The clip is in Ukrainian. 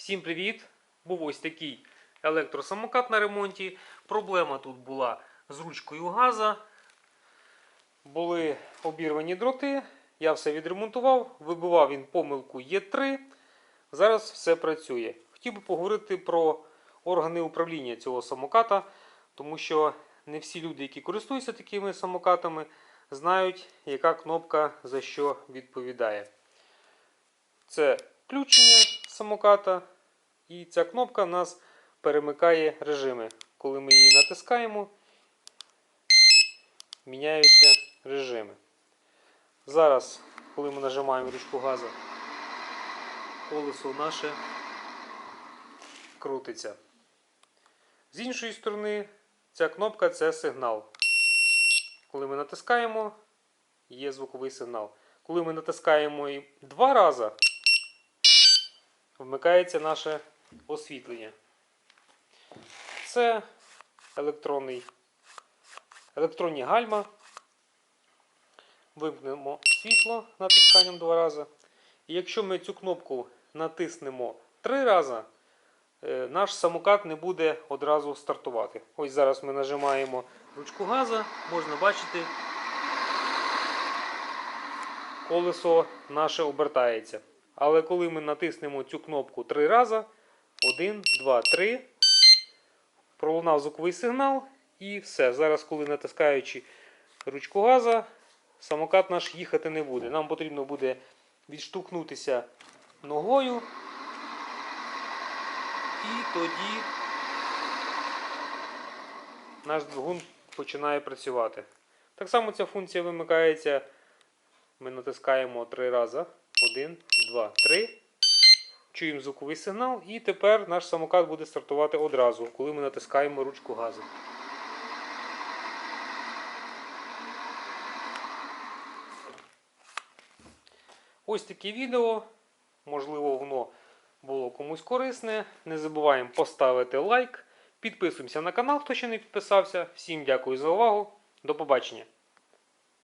Всім привіт! Був ось такий електросамокат на ремонті. Проблема тут була з ручкою газа. Були обірвані дроти. Я все відремонтував. Вибивав він помилку Є3. Зараз все працює. Хотів би поговорити про органи управління цього самоката, тому що не всі люди, які користуються такими самокатами, знають, яка кнопка за що відповідає. Це включення самоката, і ця кнопка нас перемикає режими. Коли ми її натискаємо, міняються режими. Зараз, коли ми нажимаємо ручку газу, колесо наше крутиться. З іншої сторони, ця кнопка це сигнал. Коли ми натискаємо, є звуковий сигнал. Коли ми натискаємо і два рази, вмикається наше освітлення. Це електронний, електронні гальма. Вимкнемо світло натисканням два рази. І якщо ми цю кнопку натиснемо три рази, е, наш самокат не буде одразу стартувати. Ось зараз ми нажимаємо ручку газа, можна бачити, колесо наше обертається. Але коли ми натиснемо цю кнопку три рази, 1, 2, 3, пролунав звуковий сигнал і все. Зараз, коли натискаючи ручку газа, самокат наш їхати не буде. Нам потрібно буде відштовхнутися ногою. І тоді наш двигун починає працювати. Так само ця функція вимикається. Ми натискаємо три рази. Один, два, три. Чуємо звуковий сигнал, і тепер наш самокат буде стартувати одразу, коли ми натискаємо ручку газу. Ось таке відео. Можливо, воно було комусь корисне. Не забуваємо поставити лайк. Підписуємося на канал, хто ще не підписався. Всім дякую за увагу. До побачення.